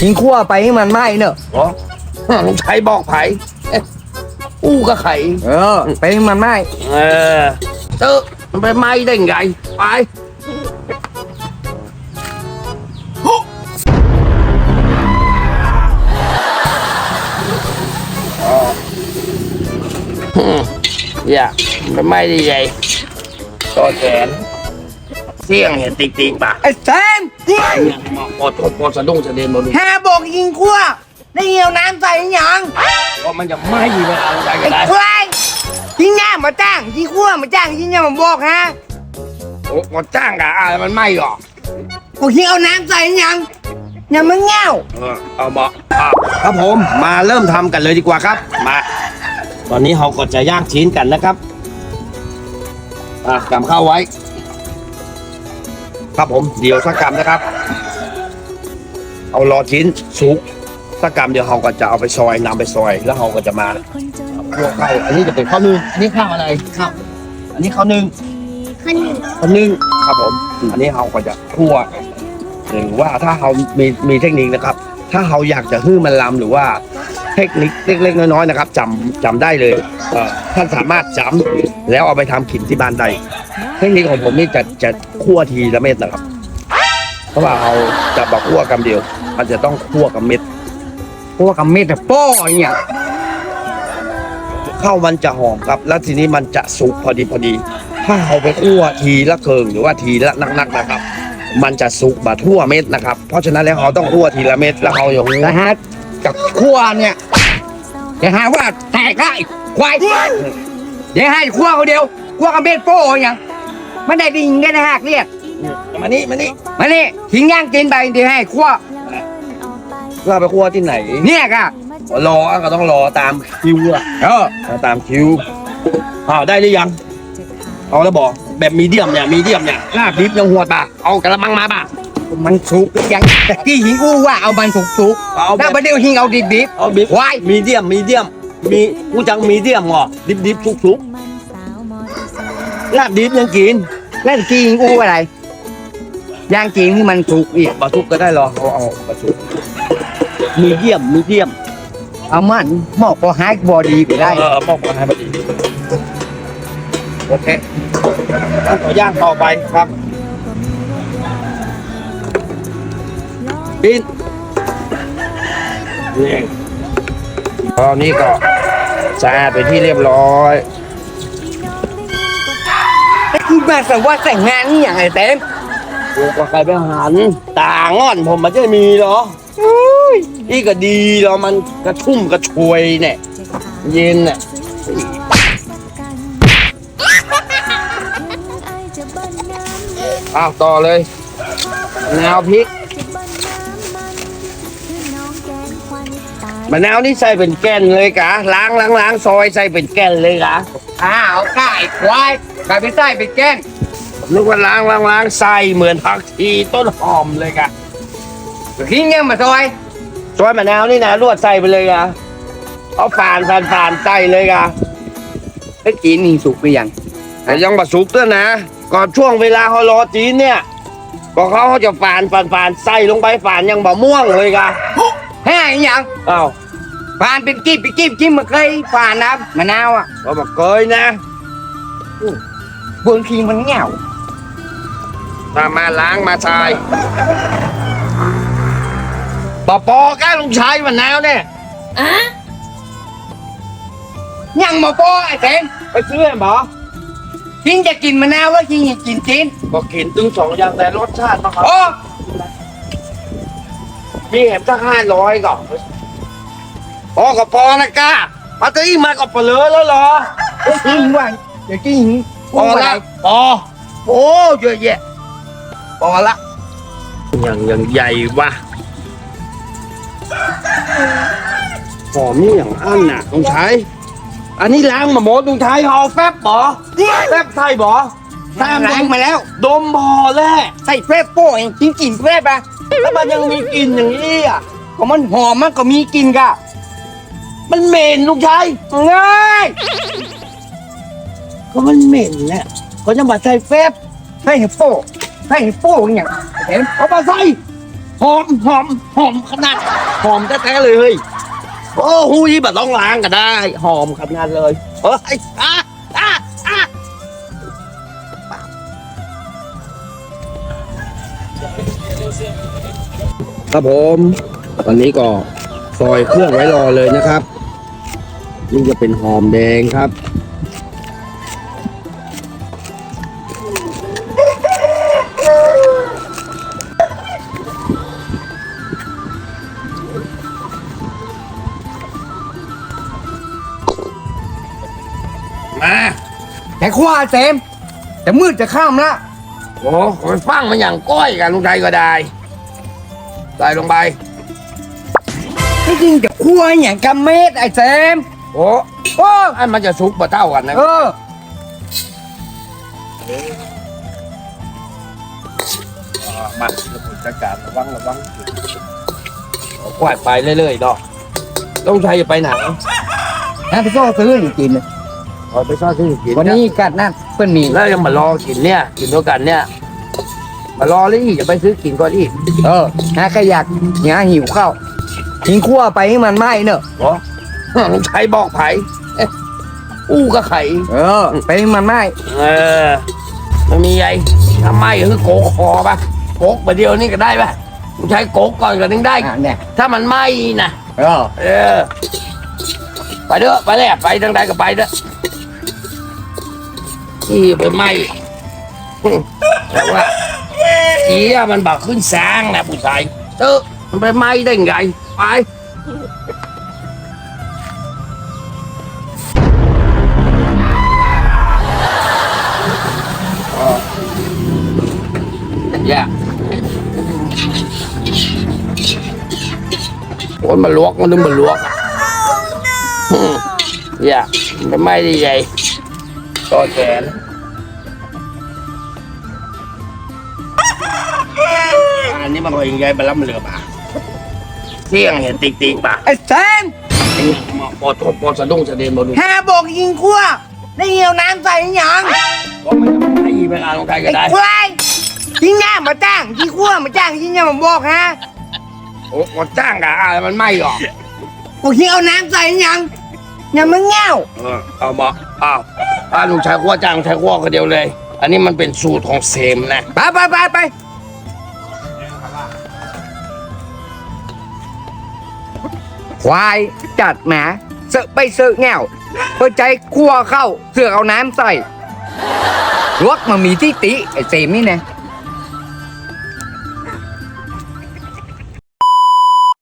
ทิ้งขั้วไปให้มันไหม้เนอะเหรอลุงชัยบอกไผเอ๊ะอู้ก็ไข่เออ ไปให้มันไหม้เออเจอมันไปไหม้ได้ไงไปอ๋ออืมอย่ามันไปไหม้ได้ไงต่อแขน เสี่ยงเห็นติ๊กติ๊กป่ะไอ้แซมเนี่ยมาปอดปอดสะดุ้งสะเด็นหมดเลยแฮบอกยิงขั้วได้เหี่ยวน้ำใส่ยังเพราะมันจะไหม้เวลาเราใส่ก็ไอ้ได้ควายยิงง่ามาจ้างยิงขั้วมาจ้างยิงง่ามาบอกฮะโอ้กดจ้างกะอะไรมันไหม้หรอกูยิงเอาน้ำใส่ยังยังมันเง่าเออเอาบอกครับผมมาเริ่มทำกันเลยดีกว่าครับ มา ตอนนี้เราก็จะย่างชิ้นกันนะครับอะกำข้าวไว้ ครับผมเดี๋ยวสักกำนะครับ เอารอชิ้นสุกสักกำเดี๋ยวเราก็จะเอาไปซอยนำไปซอย แล้วเราก็จะมาคั่วข้าวอันนี้จะเป็นข้าวนึ่งอันนี้ข้าวอะไรข้าวอันนี้ข้าวนึ่งข้าวหนึ่งข้าวนึ่งครับผม อันนี้เราก็จะคั่วหรือว่าถ้าเรามีมีเทคนิคนะครับ ถ้าเราอยากจะฮื้อมันลำหรือว่าเทคนิคเล็กๆน้อยๆนะครับจำจำได้เลยเอ่อท่านสามารถจำแล้วเอาไปทำขิมที่บ้านได้ เทคนิคของผมนี่จะจะคั่วทีละเม็ดนะครับ เพราะว่าเราจะบอกคั่วกำเดียว มันจะต้องคั่วกับเม็ดขั้วกับเม็ดอะป้ออย่างเงี้ยข้าวมันจะหอมครับ แล้วทีนี้มันจะสุกพอดีพอดี ถ้าเราไปคั่วทีละเคิงหรือว่าทีละนักๆนะครับ มันจะสุกบาทั่วเม็ดนะครับ เพราะฉะนั้นแล้วเราต้องคั่วทีละเม็ดแล้วเราอย่างนี้นะฮะกับขั้วเนี่ยอย่าหาว่าแตกได้ควายอย่าให้ขั้วเขาเดียวขั้วกับเม็ดโป้อย่าง ไม่ได้ดิงได้นะฮะเรียกมานี่มานี่มานี่ทิ้งย่างกินไปเดี๋ยวให้ขั้วเราไปคั่วที่ไหนเนี่ยก็รอก็ต้องรอตามคิวอะเออรอตามคิวอ้าวได้หรือยังเอาแล้วบอกแบบมีเดียมเนี่ยมีเดียมเนี่ยลาบดิบยังหัวตาเอากระมังมาป่ะมันสุกหรือยังแต่ที่หิงอู้ว่าเอามันสุกสุกเอาแบแล้วบประเดี๋ยวหิงเอาดิบดิบเอาดิบควายมีเดียมมีเดียมมีกูจังมีเดียมเหรอดิบดิบสุกสุกลาบดิบยังกิน แล้วที่หิงอู้อะไรย่างกินที่มันสุกอีกบะทุกก็ได้หรอเอาเอาบะทุกมีเดียมมีเดียม เอามันหมอกพอหายบอดีไปได้เออมอบมาให้พอดีโอเคงั้นขอย่างต่อไปครับปินนี่ตอนนี้ก็สะอาดไปนที่เรียบร้อย แต่คือมาแต่ว่าแต่งงานนี่อย่างไรเต็มกูก็ใครไปหันตางอนผมมันจะมีเหรอนี่ก็ดีเหรอมันกระชุ่มกระชวยเนี่ยเย็นเนี่ยอ้าวต่อเลยมะนาวพริกมะนาวนี่ใส่เป็นแก่นเลยกะล้างล้างล้างซอยใส่เป็นแก่นเลยกะ อ้าวก้าไอ้ควายกลายเป็นไส้เป็นแกล้งนึกว่าล้างล้างล้างใส่เหมือนผักชีต้นหอมเลยกะทิ้งยังมาซอยซอยมะนาวนี่นะรวดใส่ไปเลยกะเอาฝานฝานฝานใส่เลยกะไอ้จีนนี่สุกไปยังแต่ยังบะสุกด้วยนะ ก่อนช่วงเวลาเขารอจีนเนี่ยก็เขาเขาจะฝานฝานฝานใส่ลงไปฝานยังบะม่วงเลยกะแห่ยังอ้าว ผ่านเป็นกีบเป็นกีบจิ้มมาเคยผ่านนะมะนาวอะก็บอกเคยนะบางทีมันเหงาถ้ามาล้างมาใส่ปอปอแก้ลุงชัยมะนาวเนี่ยยังมาพอไอ้เต็มไปซื้อเห็นบอทิ้งจะกินมะนาวว่าทิ้งจะกินจีนก็กินตึงสองอย่างแต่รสชาตินะครับโอ้มีเห็มตั้งห้าร้อยก่อน พอกับพอนะก้ามาตีมากับเปลือแล้วเหรอทิ้งว่าเดี๋ยวทิ้งพอละพอโอ้เยอะแยะพอละอย่างอย่างใหญ่วะหอมนี่อย่างอันน่ะลุงชัยอันนี้ล้างมาหมดลุงชัยหอแฟบบ่แฟบไทยบ่ตามแรงมาแล้ว ดมบ่อแล้ใส่เฟรโป้เองทิ้งกินเฟรปะแล้วมันยังมีกลิ่นอย่างนี้อะก็มันหอมมันก็มีกลินกะ มันเหม็นลุงชัยเง่ายก็มันเหม็นแหละเขาจะมาใส่แฟบใส่โป้ใส่โป้อย่างเต็มเอามาใส่หอมหอมหอมขนาดหอมแท้ๆเลยเฮ้ยโอ้หูยแบบต้องล้างก็ได้ หอมขนาดเลยเฮ้ยอะอะอะครับผมวันนี้ก็ซอยเครื่องไว้รอเลยนะครับ นี่จะเป็นหอมแดงครับ มาแต่ขั้วเซมแต่มืดจะข้ามละโอ้ขอฟังมันอย่างก้อยกันลุงไทยก็ได้ใส่ลงไปไม่จริงแต่ขั้วอย่างกำเม็ดไอ้เซม โอ้โอ้อันมันจะสุกบ่เท่ากันนะเออมาเดี๋ยวผมจัดการระวังระวังเอากวาดไปเรื่อยๆดอกลุงไทยจะไปไหนนะพี่โซ่ซื้อหรือกินเนี่ยขอไปซ่อนที่กินวันนี้กัดนั่นเพื่อนมีแล้วยังมารอกินเนี่ยกินด้วยกันเนี่ยมารอเลยอีกจะไปซื้อกินก่อนอีกเออนะใครอยากหาหิวข้าวทิ้งขั้วไปให้มันไหม้เนอะเหรอ ลุงไทยบอกไผ่เอ๊ะอู้ก็ไข่เออ ไปให้มันไหม้เออไม่มีไงทำไมคือโกกคอปะโกกไปเดียวนี่ก็ได้ปะลุงไทยโกกก่อนก็ถึงได้ อะเนี่ยถ้ามันไหม้นะเออเออ ไปเด้อไปแล้วไปทางใดก็ไปเด้อที่ไปไหม้อืมแต่ว่าเอียมันบอกขึ้นสร้างนะผู้ชายเออมันไปไหม้ได้ไงไป ย่าโอ้ยมาลวกมันนึงมาลวกอะอืมอย่าไปไหม้ได้ไงต่อแขนอันนี้มันก็ยังไงบรรลัมเรือป่ะเสี่ยงเห็นติ๊กติ๊กป่ะไอ้เซมมาปอดปอดปอดสะดุ้งสะเด็นมาดูหาบอกยิงขั้วได้เหี่ยวน้ำใส่หยังก็ไม่ต้องให้ยีไปงานของใครก็ไอ้ได้ควาย ทิ้งหน้ามาจ้างทิ้งขั้วมาจ้างทิ้งหน้ามาบอกฮะโอ้ก็จ้างกะอะไรมันไหม้หรอกกูทิ้งเอาน้ำใส่หยังอย่ามึงเง่าเออเอาบอกอ้าวถ้าลุงชายขั้วจ้างลุงชายขั้วคนเดียวเลย อันนี้มันเป็นสูตรของเซมนะไปไปไปไปควายจัดหมาเสือกไปเสือกแง่วเพื่อใจคั่วเข้าเสือกเอาน้ำใส่ลวกมามีที่ติไอ้เซมนี่นะ